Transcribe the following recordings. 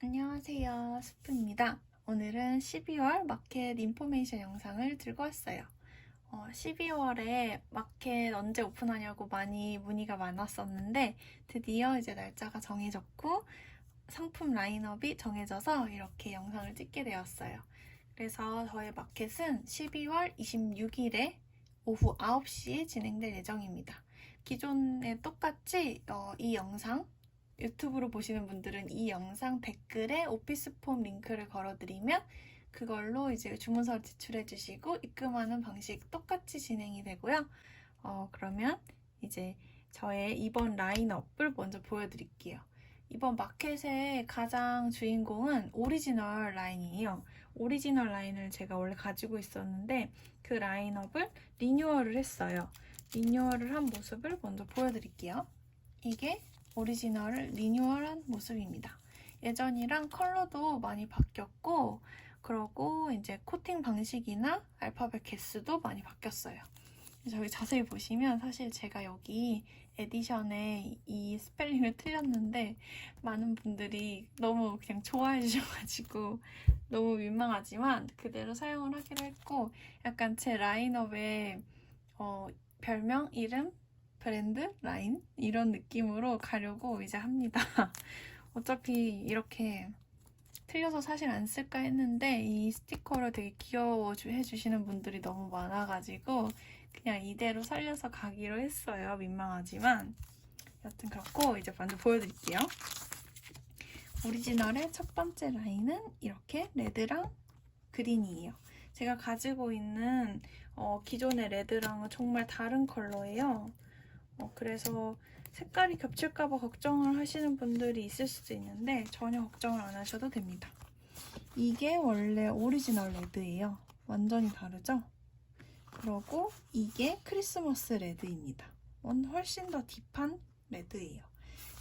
안녕하세요. 스푼입니다. 오늘은 12월 마켓 인포메이션 영상을 들고 왔어요. 어, 12월에 마켓 언제 오픈하냐고 많이 문의가 많았었는데 드디어 이제 날짜가 정해졌고 상품 라인업이 정해져서 이렇게 영상을 찍게 되었어요. 그래서 저의 마켓은 12월 26일에 오후 9시에 진행될 예정입니다. 기존에 똑같이 어, 이 영상 유튜브로 보시는 분들은 이 영상 댓글에 오피스 폼 링크를 걸어드리면 그걸로 이제 주문서를 제출해 주시고 입금하는 방식 똑같이 진행이 되고요. 어, 그러면 이제 저의 이번 라인업을 먼저 보여드릴게요. 이번 마켓의 가장 주인공은 오리지널 라인이에요. 오리지널 라인을 제가 원래 가지고 있었는데 그 라인업을 리뉴얼을 했어요. 리뉴얼을 한 모습을 먼저 보여드릴게요. 이게 오리지널을 리뉴얼한 모습입니다. 예전이랑 컬러도 많이 바뀌었고, 그러고 이제 코팅 방식이나 알파벳 개수도 많이 바뀌었어요. 저기 자세히 보시면 사실 제가 여기 에디션에 이 스펠링을 틀렸는데 많은 분들이 너무 그냥 좋아해 주셔가지고 너무 민망하지만 그대로 사용을 하기로 했고 약간 제 라인업의 어, 별명, 이름, 브랜드, 라인 이런 느낌으로 가려고 이제 합니다. 어차피 이렇게 틀려서 사실 안 쓸까 했는데 이 스티커를 되게 귀여워 해주시는 분들이 너무 많아가지고 그냥 이대로 살려서 가기로 했어요. 민망하지만 여튼 그렇고 이제 먼저 보여드릴게요. 오리지널의 첫 번째 라인은 이렇게 레드랑 그린이에요. 제가 가지고 있는 어, 기존의 레드랑은 정말 다른 컬러예요. 어, 그래서 색깔이 겹칠까봐 걱정을 하시는 분들이 있을 수도 있는데 전혀 걱정을 안 하셔도 됩니다. 이게 원래 오리지널 레드예요. 완전히 다르죠? 그리고 이게 크리스마스 레드입니다. 원 훨씬 더 딥한 레드예요.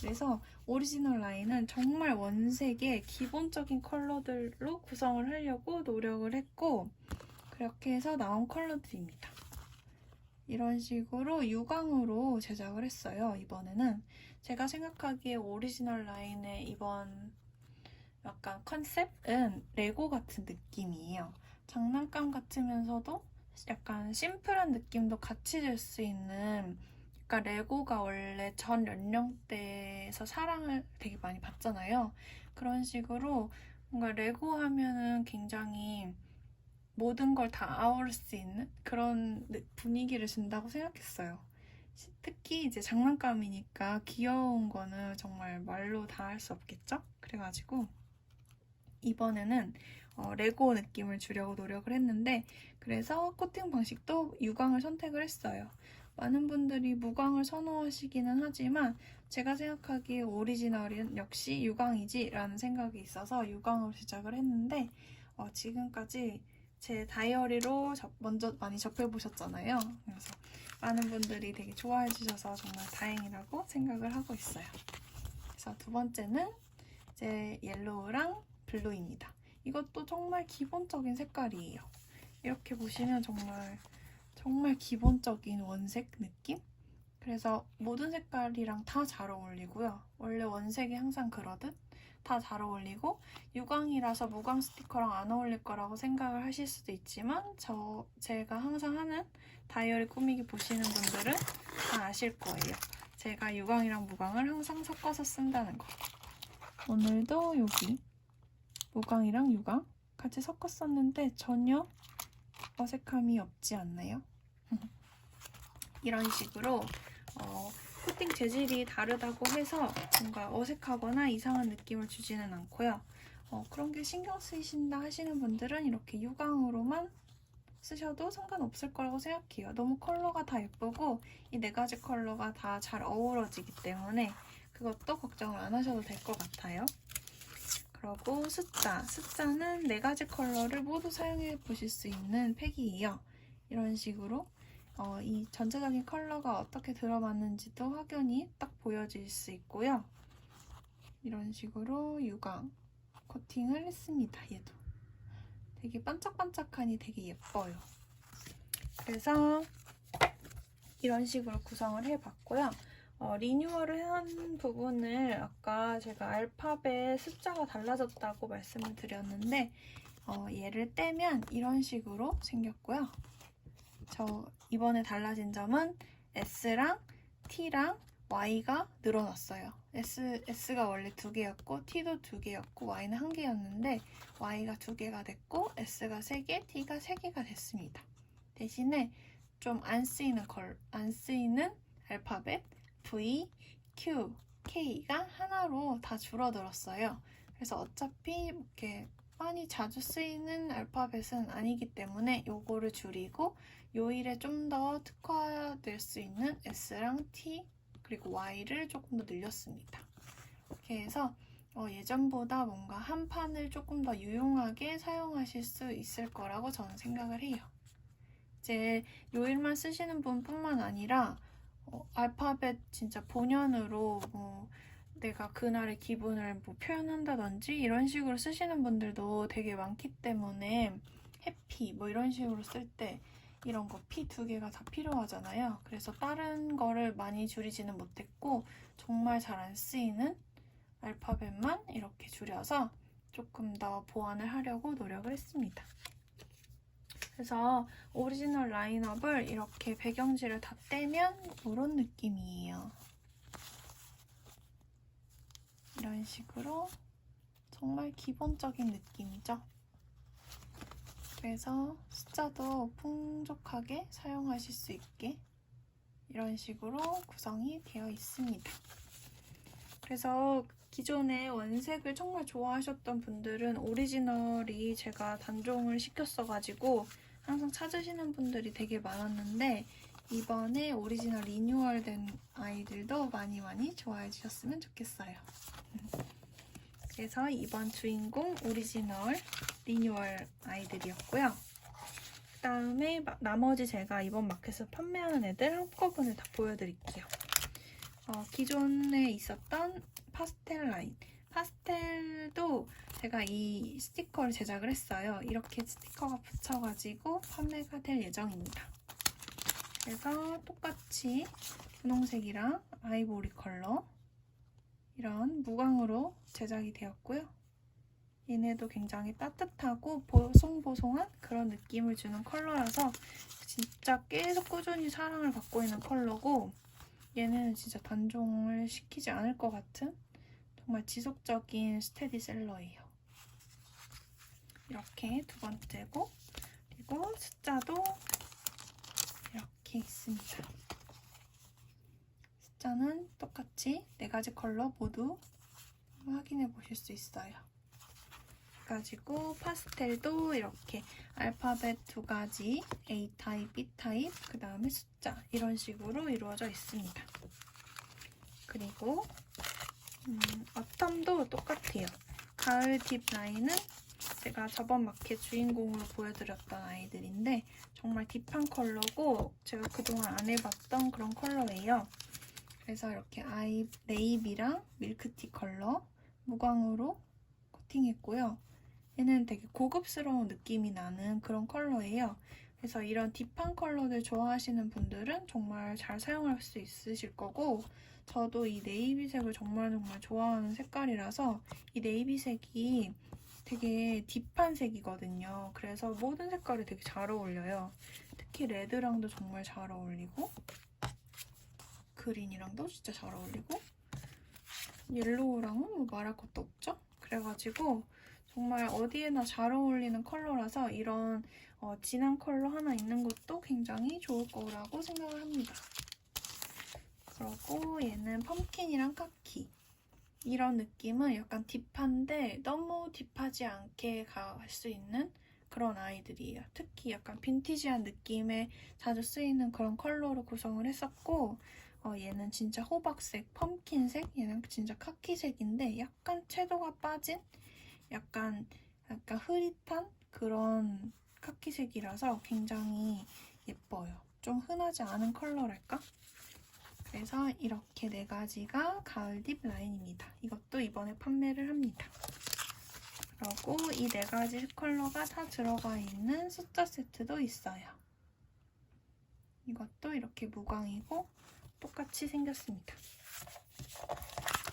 그래서 오리지널 라인은 정말 원색의 기본적인 컬러들로 구성을 하려고 노력을 했고 그렇게 해서 나온 컬러들입니다. 이런 식으로 유광으로 제작을 했어요. 이번에는 제가 생각하기에 오리지널 라인의 이번 약간 컨셉은 레고 같은 느낌이에요. 장난감 같으면서도 약간 심플한 느낌도 같이 줄 수 있는 그러니까 레고가 원래 전 연령대에서 사랑을 되게 많이 받잖아요. 그런 식으로 뭔가 레고 하면은 굉장히 모든 걸 다 아우를 수 있는 그런 분위기를 준다고 생각했어요. 특히 이제 장난감이니까 귀여운 거는 정말 말로 다 할 수 없겠죠? 그래가지고 이번에는 어, 레고 느낌을 주려고 노력을 했는데 그래서 코팅 방식도 유광을 선택을 했어요. 많은 분들이 무광을 선호하시기는 하지만 제가 생각하기에 오리지널은 역시 유광이지 라는 생각이 있어서 유광으로 제작을 했는데 어, 지금까지 제 다이어리로 접- 먼저 많이 접해보셨잖아요. 그래서 많은 분들이 되게 좋아해 주셔서 정말 다행이라고 생각을 하고 있어요. 그래서 두 번째는 이제 옐로우랑 블루입니다. 이것도 정말 기본적인 색깔이에요. 이렇게 보시면 정말 정말 기본적인 원색 느낌? 그래서 모든 색깔이랑 다 잘 어울리고요. 원래 원색이 항상 그러듯 다 잘 어울리고 유광이라서 무광 스티커랑 안 어울릴 거라고 생각을 하실 수도 있지만 저 제가 항상 하는 다이어리 꾸미기 보시는 분들은 다 아실 거예요. 제가 유광이랑 무광을 항상 섞어서 쓴다는 거. 오늘도 여기 무광이랑 유광 같이 섞었었는데 전혀 어색함이 없지 않나요? 이런 식으로 어, 코팅 재질이 다르다고 해서 뭔가 어색하거나 이상한 느낌을 주지는 않고요. 어, 그런 게 신경 쓰이신다 하시는 분들은 이렇게 유광으로만 쓰셔도 상관없을 거라고 생각해요. 너무 컬러가 다 예쁘고 이 네 가지 컬러가 다 잘 어우러지기 때문에 그것도 걱정을 안 하셔도 될 것 같아요. 그리고 숫자. 숫자는 네 가지 컬러를 모두 사용해 보실 수 있는 팩이에요. 이런 식으로 어, 이 전체적인 컬러가 어떻게 들어맞는지도 확연히 딱 보여질 수 있고요. 이런 식으로 유광 코팅을 했습니다. 얘도 되게 반짝반짝하니 되게 예뻐요. 그래서 이런 식으로 구성을 해봤고요. 어, 리뉴얼을 한 부분을 아까 제가 알파벳 숫자가 달라졌다고 말씀을 드렸는데 어, 얘를 떼면 이런 식으로 생겼고요. 저 이번에 달라진 점은 S랑 T랑 Y가 늘어났어요. S, S가 원래 두 개였고 T도 두 개였고 Y는 한 개였는데 Y가 두 개가 됐고 S가 세 개, T가 세 개가 됐습니다. 대신에 좀 안 쓰이는 걸, 안 쓰이는 알파벳 V, Q, K가 하나로 다 줄어들었어요. 그래서 어차피 이렇게 많이 자주 쓰이는 알파벳은 아니기 때문에 요거를 줄이고 요 일에 좀 더 특화될 수 있는 S랑 T 그리고 Y를 조금 더 늘렸습니다. 이렇게 해서 어, 예전보다 뭔가 한 판을 조금 더 유용하게 사용하실 수 있을 거라고 저는 생각을 해요. 이제 요 일만 쓰시는 분뿐만 아니라 어, 알파벳 진짜 본연으로 뭐 내가 그날의 기분을 뭐 표현한다든지 이런 식으로 쓰시는 분들도 되게 많기 때문에 해피 뭐 이런 식으로 쓸 때 이런 거 P 두 개가 다 필요하잖아요. 그래서 다른 거를 많이 줄이지는 못했고 정말 잘 안 쓰이는 알파벳만 이렇게 줄여서 조금 더 보완을 하려고 노력을 했습니다. 그래서 오리지널 라인업을 이렇게 배경지를 다 떼면 이런 느낌이에요. 이런 식으로 정말 기본적인 느낌이죠. 그래서 숫자도 풍족하게 사용하실 수 있게 이런 식으로 구성이 되어 있습니다. 그래서 기존에 원색을 정말 좋아하셨던 분들은 오리지널이 제가 단종을 시켰어가지고 항상 찾으시는 분들이 되게 많았는데 이번에 오리지널 리뉴얼된 아이들도 많이 많이 좋아해 주셨으면 좋겠어요. 그래서 이번 주인공 오리지널 리뉴얼 아이들이었고요. 그 다음에 나머지 제가 이번 마켓에서 판매하는 애들 한꺼번에 다 보여드릴게요. 어, 기존에 있었던 파스텔 라인. 파스텔도 제가 이 스티커를 제작을 했어요. 이렇게 스티커가 붙여가지고 판매가 될 예정입니다. 그래서 똑같이 분홍색이랑 아이보리 컬러 이런 무광으로 제작이 되었고요. 얘네도 굉장히 따뜻하고 보송보송한 그런 느낌을 주는 컬러라서 진짜 계속 꾸준히 사랑을 받고 있는 컬러고 얘는 진짜 단종을 시키지 않을 것 같은 정말 지속적인 스테디셀러예요. 이렇게 두 번째고 그리고 숫자도 이렇게 있습니다. 숫자는 똑같이 네 가지 컬러 모두 확인해 보실 수 있어요. 가지고 파스텔도 이렇게 알파벳 두 가지 A 타입, B 타입, 그 다음에 숫자 이런 식으로 이루어져 있습니다. 그리고 음, 어텀도 똑같아요. 가을 딥 라인은 제가 저번 마켓 주인공으로 보여드렸던 아이들인데 정말 딥한 컬러고 제가 그동안 안 해봤던 그런 컬러예요. 그래서 이렇게 아이 네이비랑 밀크티 컬러 무광으로 코팅했고요. 얘는 되게 고급스러운 느낌이 나는 그런 컬러예요. 그래서 이런 딥한 컬러들 좋아하시는 분들은 정말 잘 사용할 수 있으실 거고 저도 이 네이비색을 정말 정말 좋아하는 색깔이라서 이 네이비색이 되게 딥한 색이거든요. 그래서 모든 색깔이 되게 잘 어울려요. 특히 레드랑도 정말 잘 어울리고 그린이랑도 진짜 잘 어울리고 옐로우랑은 뭐 말할 것도 없죠? 그래가지고 정말 어디에나 잘 어울리는 컬러라서 이런 어, 진한 컬러 하나 있는 것도 굉장히 좋을 거라고 생각을 합니다. 그리고 얘는 펌킨이랑 카키 이런 느낌은 약간 딥한데 너무 딥하지 않게 갈 수 있는 그런 아이들이에요. 특히 약간 빈티지한 느낌에 자주 쓰이는 그런 컬러로 구성을 했었고 어, 얘는 진짜 호박색, 펌킨색, 얘는 진짜 카키색인데 약간 채도가 빠진 약간 약간 흐릿한 그런 카키색이라서 굉장히 예뻐요. 좀 흔하지 않은 컬러랄까? 그래서 이렇게 네 가지가 가을 딥 라인입니다. 이것도 이번에 판매를 합니다. 그리고 이 네 가지 컬러가 다 들어가 있는 숫자 세트도 있어요. 이것도 이렇게 무광이고 똑같이 생겼습니다.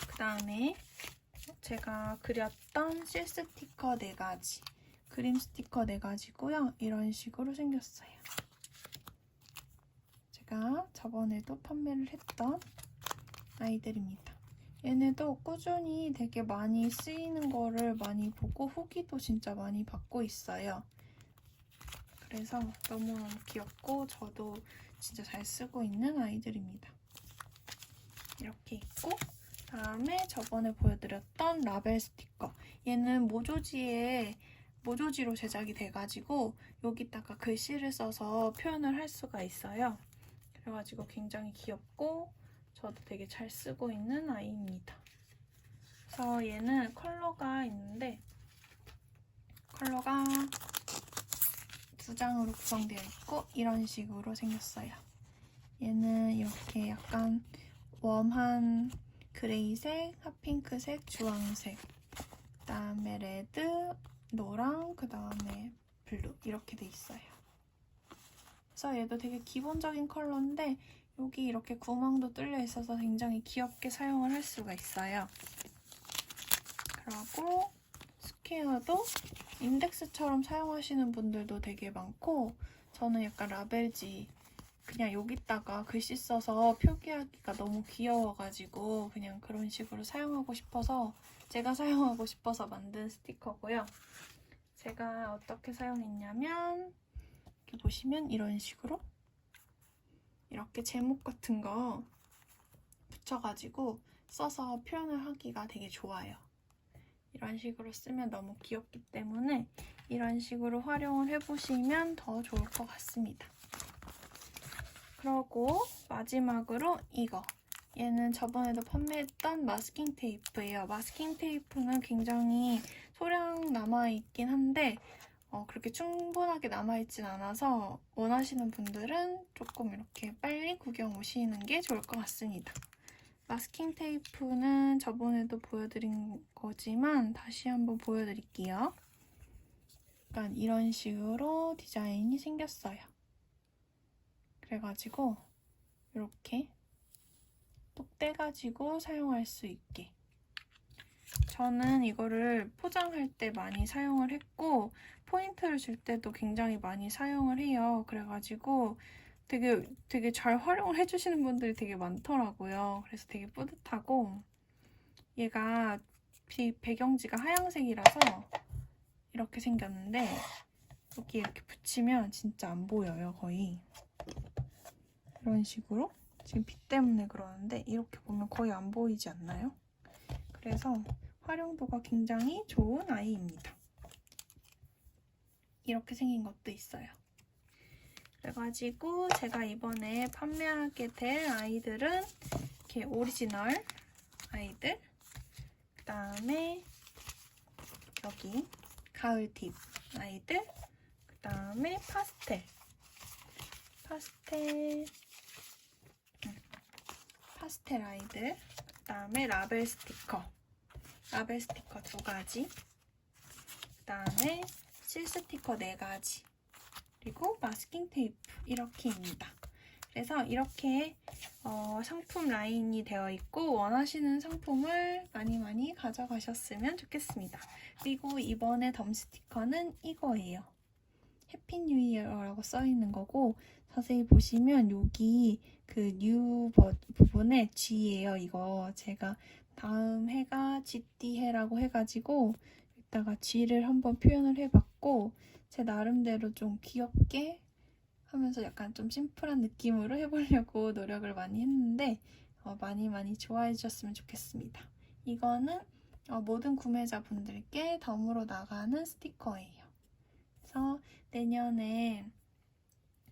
그 다음에 제가 그렸던 실 스티커 4가지, 그림 스티커 4가지고요. 이런 식으로 생겼어요. 제가 저번에도 판매를 했던 아이들입니다. 얘네도 꾸준히 되게 많이 쓰이는 거를 많이 보고 후기도 진짜 많이 받고 있어요. 그래서 너무너무 귀엽고 저도 진짜 잘 쓰고 있는 아이들입니다. 이렇게 있고 다음에 저번에 보여드렸던 라벨 스티커 얘는 모조지에 모조지로 제작이 돼가지고 여기다가 글씨를 써서 표현을 할 수가 있어요. 그래가지고 굉장히 귀엽고 저도 되게 잘 쓰고 있는 아이입니다. 그래서 얘는 컬러가 있는데 컬러가 두 장으로 구성되어 있고 이런 식으로 생겼어요. 얘는 이렇게 약간 웜한 그레이색, 핫핑크색, 주황색 그 다음에 레드, 노랑, 그 다음에 블루 이렇게 돼 있어요. 그래서 얘도 되게 기본적인 컬러인데 여기 이렇게 구멍도 뚫려 있어서 굉장히 귀엽게 사용을 할 수가 있어요. 그리고 스퀘어도 인덱스처럼 사용하시는 분들도 되게 많고 저는 약간 라벨지 그냥 여기다가 글씨 써서 표기하기가 너무 귀여워가지고 그냥 그런 식으로 사용하고 싶어서 제가 사용하고 싶어서 만든 스티커고요. 제가 어떻게 사용했냐면 이렇게 보시면 이런 식으로 이렇게 제목 같은 거 붙여가지고 써서 표현을 하기가 되게 좋아요. 이런 식으로 쓰면 너무 귀엽기 때문에 이런 식으로 활용을 해보시면 더 좋을 것 같습니다. 그리고 마지막으로 이거. 얘는 저번에도 판매했던 마스킹 테이프예요. 마스킹 테이프는 굉장히 소량 남아있긴 한데 어, 그렇게 충분하게 남아있진 않아서 원하시는 분들은 조금 이렇게 빨리 구경 오시는 게 좋을 것 같습니다. 마스킹 테이프는 저번에도 보여드린 거지만 다시 한번 보여드릴게요. 약간 이런 식으로 디자인이 생겼어요. 그래가지고 이렇게 똑 떼가지고 사용할 수 있게 저는 이거를 포장할 때 많이 사용을 했고 포인트를 줄 때도 굉장히 많이 사용을 해요. 그래가지고 되게 되게 잘 활용을 해주시는 분들이 되게 많더라고요. 그래서 되게 뿌듯하고 얘가 비, 배경지가 하얀색이라서 이렇게 생겼는데 여기 이렇게 붙이면 진짜 안 보여요 거의 이런 식으로 지금 빛 때문에 그러는데 이렇게 보면 거의 안 보이지 않나요? 그래서 활용도가 굉장히 좋은 아이입니다. 이렇게 생긴 것도 있어요. 그래가지고 제가 이번에 판매하게 될 아이들은 이렇게 오리지널 아이들 그 다음에 여기 가을팁 아이들 그 다음에 파스텔 파스텔 음, 파스텔 아이들 그 다음에 라벨 스티커 라벨 스티커 두 가지 그 다음에 실 스티커 네 가지 그리고 마스킹 테이프 이렇게입니다. 그래서 이렇게 어, 상품 라인이 되어 있고 원하시는 상품을 많이 많이 가져가셨으면 좋겠습니다. 그리고 이번에 덤 스티커는 이거예요. 해피 뉴 이어라고 써 있는 거고 자세히 보시면 여기 그 뉴 부분에 G예요. 이거 제가 다음 해가 GD 해라고 해가지고 이따가 G를 한번 표현을 해봤고 제 나름대로 좀 귀엽게 하면서 약간 좀 심플한 느낌으로 해보려고 노력을 많이 했는데 어, 많이 많이 좋아해 주셨으면 좋겠습니다. 이거는 어, 모든 구매자분들께 덤으로 나가는 스티커예요. 그래서 내년에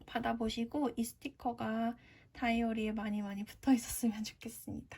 받아보시고 이 스티커가 다이어리에 많이 많이 붙어 있었으면 좋겠습니다.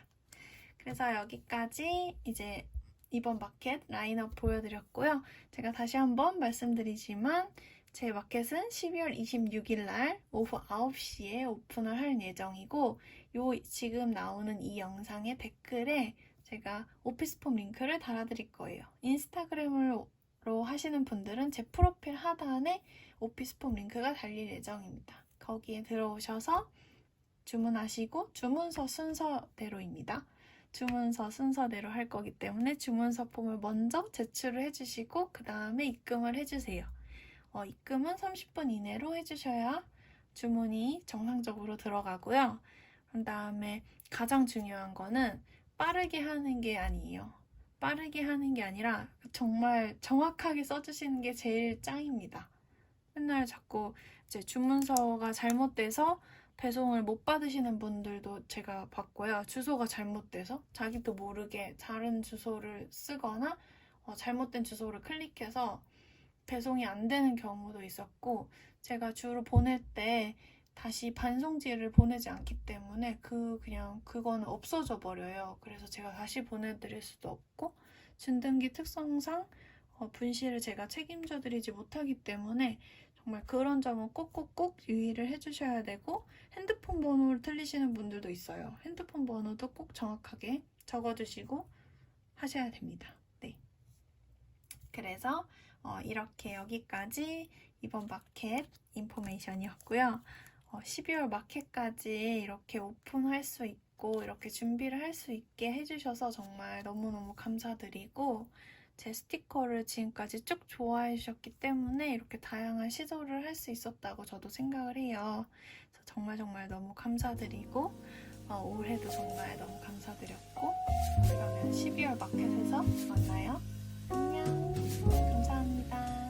그래서 여기까지 이제 이번 마켓 라인업 보여드렸고요. 제가 다시 한번 말씀드리지만 제 마켓은 12월 26일 날 오후 9시에 오픈을 할 예정이고 요 지금 나오는 이 영상의 댓글에 제가 오피스폼 링크를 달아드릴 거예요. 인스타그램으 로 하시는 분들은 제 프로필 하단에 오피스폼 링크가 달릴 예정입니다. 거기에 들어오셔서 주문하시고 주문서 순서대로입니다. 주문서 순서대로 할 거기 때문에 주문서 폼을 먼저 제출을 해주시고 그 다음에 입금을 해주세요. 어, 입금은 30분 이내로 해주셔야 주문이 정상적으로 들어가고요. 그 다음에 가장 중요한 거는 빠르게 하는 게 아니에요. 빠르게 하는 게 아니라 정말 정확하게 써주시는 게 제일 짱입니다. 맨날 자꾸 이제 주문서가 잘못돼서 배송을 못 받으시는 분들도 제가 봤고요. 주소가 잘못돼서 자기도 모르게 다른 주소를 쓰거나 어, 잘못된 주소를 클릭해서 배송이 안 되는 경우도 있었고 제가 주로 보낼 때 다시 반송지를 보내지 않기 때문에 그 그냥 그거는 없어져 버려요. 그래서 제가 다시 보내드릴 수도 없고 준등기 특성상 어, 분실을 제가 책임져 드리지 못하기 때문에 정말 그런 점은 꼭꼭꼭 유의를 해주셔야 되고 핸드폰 번호를 틀리시는 분들도 있어요. 핸드폰 번호도 꼭 정확하게 적어주시고 하셔야 됩니다. 네. 그래서 어, 이렇게 여기까지 이번 마켓 인포메이션이었고요. 어, 12월 마켓까지 이렇게 오픈할 수 있고 이렇게 준비를 할 수 있게 해주셔서 정말 너무너무 감사드리고 제 스티커를 지금까지 쭉 좋아해 주셨기 때문에 이렇게 다양한 시도를 할 수 있었다고 저도 생각을 해요. 정말 정말 너무 감사드리고 어, 올해도 정말 너무 감사드렸고 그러면 12월 마켓에서 만나요. 안녕. 감사합니다.